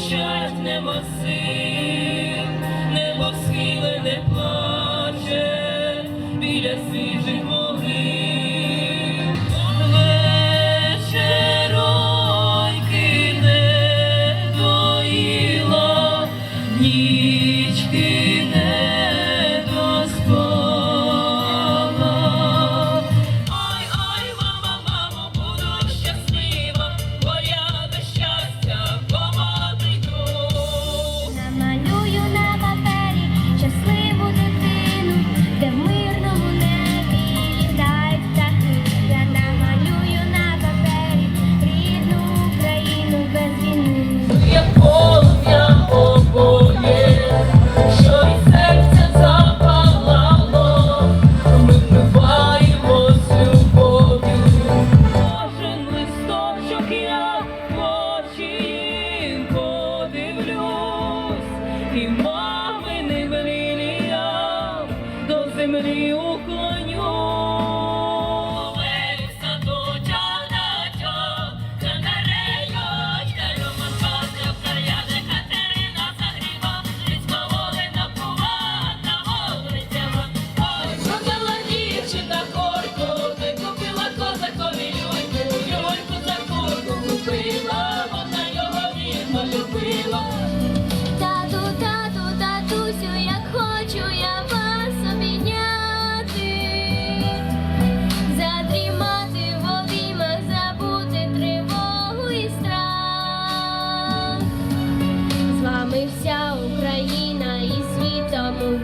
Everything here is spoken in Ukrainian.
кричать нема сил, небо схиле не плаче, біля свіжих могил. Вечеройки не доїла нічки. eu